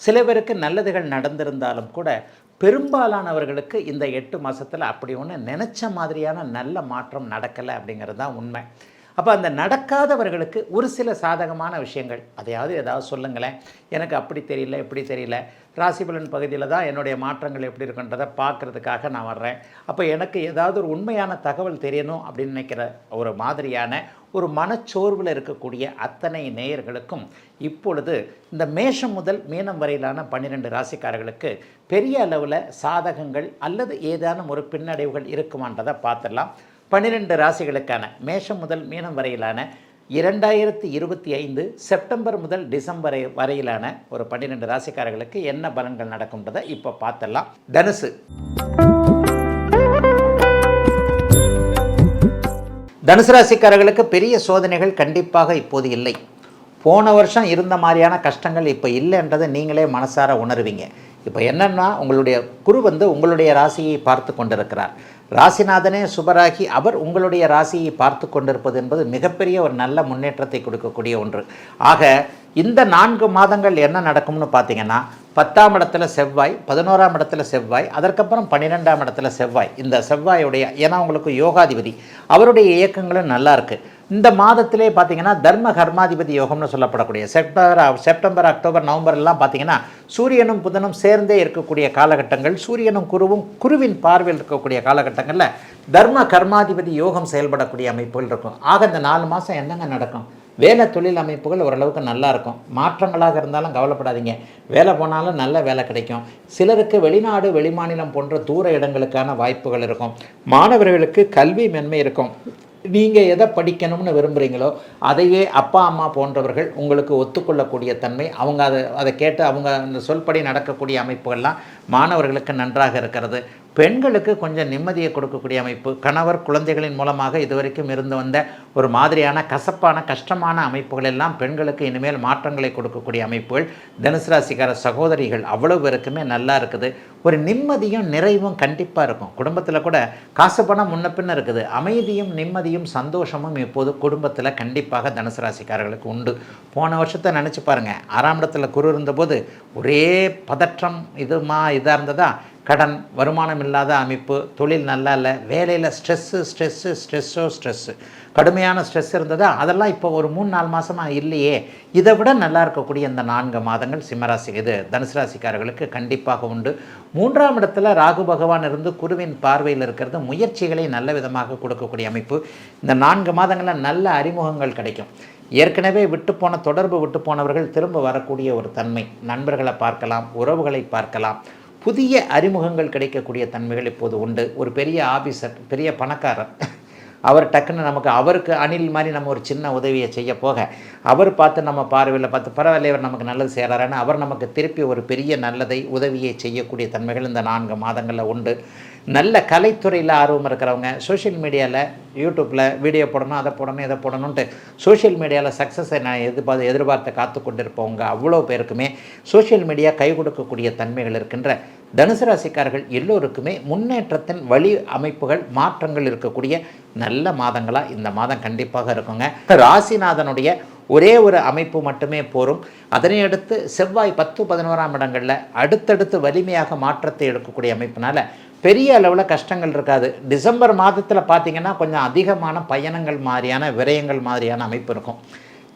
சில பேருக்கு நல்லதுகள் நடந்திருந்தாலும் கூட பெரும்பாலானவர்களுக்கு இந்த எட்டு மாதத்தில் அப்படி ஒன்று நினச்ச மாதிரியான நல்ல மாற்றம் நடக்கலை அப்படிங்கிறது தான் உண்மை. அப்போ அந்த நடக்காதவர்களுக்கு ஒரு சில சாதகமான விஷயங்கள். அதையாவது ஏதாவது சொல்லுங்களேன். எனக்கு அப்படி தெரியல இப்படி தெரியல. ராசிபலன் பகுதியில் தான் என்னுடைய மாற்றங்கள் எப்படி இருக்குன்றதை பார்க்குறதுக்காக நான் வர்றேன். அப்போ எனக்கு ஏதாவது ஒரு உண்மையான தகவல் தெரியணும் அப்படின்னு நினைக்கிற ஒரு மாதிரியான ஒரு மனச்சோர்வில் இருக்கக்கூடிய அத்தனை நேயர்களுக்கும் இப்பொழுது இந்த மேஷம் முதல் மீனம் வரையிலான பன்னிரெண்டு ராசிக்காரர்களுக்கு பெரிய அளவில் சாதகங்கள் அல்லது ஏதேனும் ஒரு பின்னடைவுகள் இருக்குமான்றதை பார்த்துடலாம். பன்னிரெண்டு ராசிகளுக்கான மேஷம் முதல் மீனம் வரையிலான இரண்டாயிரத்தி இருபத்தி ஐந்து செப்டம்பர் முதல் டிசம்பர் வரையிலான ஒரு பன்னிரெண்டு ராசிக்காரர்களுக்கு என்ன பலன்கள் நடக்கும்ன்றதை இப்போ பார்த்தலாம் தனுசு. தனுசு ராசிக்காரர்களுக்கு பெரிய சோதனைகள் கண்டிப்பாக இப்போது இல்லை. போன வருஷம் இருந்த மாதிரியான கஷ்டங்கள் இப்போ இல்லைன்றதை நீங்களே மனசார உணர்வீங்க. இப்போ என்னென்னா உங்களுடைய குரு வந்து உங்களுடைய ராசியை பார்த்து கொண்டிருக்கிறார். ராசிநாதனே சுபராகி அவர் உங்களுடைய ராசியை பார்த்து கொண்டிருப்பது என்பது மிகப்பெரிய ஒரு நல்ல முன்னேற்றத்தை கொடுக்கக்கூடிய ஒன்று. ஆக இந்த நான்கு மாதங்கள் என்ன நடக்கும்னு பார்த்தீங்கன்னா பத்தாம் இடத்துல செவ்வாய் பதினோராம் இடத்துல செவ்வாய் அதற்கப்புறம் பன்னிரெண்டாம் இடத்துல செவ்வாய். இந்த செவ்வாயுடைய ஏன்னா உங்களுக்கு யோகாதிபதி. அவருடைய இயக்கங்களும் நல்லா இருக்குது இந்த மாதத்திலே பார்த்தீங்கன்னா தர்ம கர்மாதிபதி யோகம்னு சொல்லப்படக்கூடிய செப்டம்பர் செப்டம்பர் அக்டோபர் நவம்பர் எல்லாம் பார்த்தீங்கன்னா சூரியனும் புதனும் சேர்ந்தே இருக்கக்கூடிய காலகட்டங்கள் சூரியனும் குருவும் குருவின் பார்வையில் இருக்கக்கூடிய காலகட்டங்களில் தர்ம கர்மாதிபதி யோகம் செயல்படக்கூடிய அமைப்புகள் இருக்கும். ஆக இந்த நாலு மாதம் என்னங்க நடக்கும்? வேலை தொழில் அமைப்புகள் ஓரளவுக்கு நல்லா இருக்கும். மாற்றங்களாக இருந்தாலும் கவலைப்படாதீங்க. வேலை போனாலும் நல்ல வேலை கிடைக்கும். சிலருக்கு வெளிநாடு வெளிமாநிலம் போன்ற தூர இடங்களுக்கான வாய்ப்புகள் இருக்கும். மாணவர்களுக்கு கல்வி மென்மை இருக்கும். நீங்கள் எதை படிக்கணும்னு விரும்புகிறீங்களோ அதையே அப்பா அம்மா போன்றவர்கள் உங்களுக்கு ஒத்துக்கொள்ளக்கூடிய தன்மை அவங்க அதை அதை கேட்டு அவங்க அந்த சொல்படி நடக்கக்கூடிய அமைப்புகள்லாம் மாணவர்களுக்கு நன்றாக இருக்கிறது. பெண்களுக்கு கொஞ்சம் நிம்மதியை கொடுக்கக்கூடிய அமைப்பு. கணவர் குழந்தைகளின் மூலமாக இதுவரைக்கும் இருந்து வந்த ஒரு மாதிரியான கசப்பான கஷ்டமான அமைப்புகள் எல்லாம் பெண்களுக்கு இனிமேல் மாற்றங்களை கொடுக்கக்கூடிய அமைப்புகள். தனுசு ராசிக்கார சகோதரிகள் அவ்வளவு பேருக்குமே நல்லா இருக்குது. ஒரு நிம்மதியும் நிறைவும் கண்டிப்பாக இருக்கும். குடும்பத்தில் கூட காசு பணம் முன்ன பின்ன இருக்குது. அமைதியும் நிம்மதியும் சந்தோஷமும் இப்போது குடும்பத்தில் கண்டிப்பாக தனுசு ராசிக்காரர்களுக்கு உண்டு. போன வருஷத்தை நினச்சி பாருங்கள் ஆறாம் இடத்துல குரு இருந்தபோது ஒரே பதற்றம் இதுமா இதாக இருந்ததா? கடன் வருமானம் இல்லாத அமைப்பு தொழில் நல்லா இல்லை வேலையில் ஸ்ட்ரெஸ்ஸு ஸ்ட்ரெஸ்ஸு ஸ்ட்ரெஸ்ஸோ ஸ்ட்ரெஸ்ஸு கடுமையான ஸ்ட்ரெஸ் இருந்ததா. அதெல்லாம் இப்போ ஒரு மூணு நாலு மாதமாக இல்லையே. இதை விட நல்லா இருக்கக்கூடிய இந்த நான்கு மாதங்கள் சிம்மராசி இது தனுசு ராசிக்காரர்களுக்கு கண்டிப்பாக உண்டு. மூன்றாம் இடத்துல ராகு பகவான் இருந்து குருவின் பார்வையில் இருக்கிறது முயற்சிகளை நல்ல விதமாக கொடுக்கக்கூடிய அமைப்பு. இந்த நான்கு மாதங்களில் நல்ல அறிமுகங்கள் கிடைக்கும். ஏற்கனவே விட்டு போன தொடர்பு விட்டு போனவர்கள் திரும்ப வரக்கூடிய ஒரு தன்மை. நண்பர்களை பார்க்கலாம் உறவுகளை பார்க்கலாம். புதிய அறிமுகங்கள் கிடைக்கக்கூடிய தன்மைகள் இப்போது உண்டு. ஒரு பெரிய ஆபீசர் பெரிய பணக்காரர் அவர் டக்குன்னு நமக்கு அவருக்கு அணில் மாதிரி நம்ம ஒரு சின்ன உதவியை செய்ய போக அவர் பார்த்து நம்ம பார்வையில் பார்த்து பரவாயில்ல இவர் நமக்கு நல்லது செய்கிறாருன்னு அவர் நமக்கு திருப்பி ஒரு பெரிய நல்லதை உதவியை செய்யக்கூடிய தன்மைகள் இந்த நான்கு மாதங்களில் உண்டு. நல்ல கலைத்துறையில் ஆர்வம் இருக்கிறவங்க சோஷியல் மீடியாவில் யூடியூப்பில் வீடியோ போடணும் அதை போடணும் இதை போடணுன்ட்டு சோஷியல் மீடியாவில் சக்ஸஸை நான் எதிர்பார்த்து எதிர்பார்த்து காத்து கொண்டிருப்பவங்க அவ்வளோ பேருக்குமே சோஷியல் மீடியா கை கொடுக்கக்கூடிய தன்மைகள் இருக்கின்ற தனுசு ராசிக்காரர்கள் எல்லோருக்குமே முன்னேற்றத்தின் வழி அமைப்புகள் மாற்றங்கள் இருக்கக்கூடிய நல்ல மாதங்களாக இந்த மாதம் கண்டிப்பாக இருக்குங்க. ராசிநாதனுடைய ஒரே ஒரு அமைப்பு மட்டுமே போரும். அதனை அடுத்து செவ்வாய் பத்து பதினோராம் இடங்களில் அடுத்தடுத்து வலிமையாக மாற்றத்தை எடுக்கக்கூடிய அமைப்பினால் பெரிய அளவில் கஷ்டங்கள் இருக்காது. டிசம்பர் மாதத்தில் பார்த்தீங்கன்னா கொஞ்சம் அதிகமான பயணங்கள் மாதிரியான விரயங்கள் மாதிரியான அமைப்பு இருக்கும்.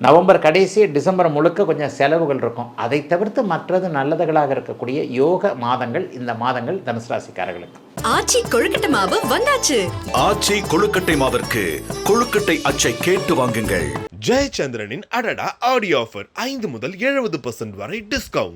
நவம்பர் கடைசி டிசம்பர் முழுக்க கொஞ்சம் செலவுகள் இருக்கும். அதை தவிர்த்து மற்றது நல்லதுகளாக இருக்கக்கூடிய யோக மாதங்கள் இந்த மாதங்கள் தனுசு ராசிக்காரர்களுக்கு. ஆச்சி கொழுக்கட்டை மாவு வந்தாச்சு. ஆச்சி கொழுக்கட்டை மாவிற்கு கொழுக்கட்டை அச்சை கேட்டு வாங்குங்கள். ஜெயச்சந்திரனின் அடடா ஆடியோ ஆஃபர் ஐந்து முதல் எழுபது பர்சன்ட் வரை டிஸ்கவுண்ட்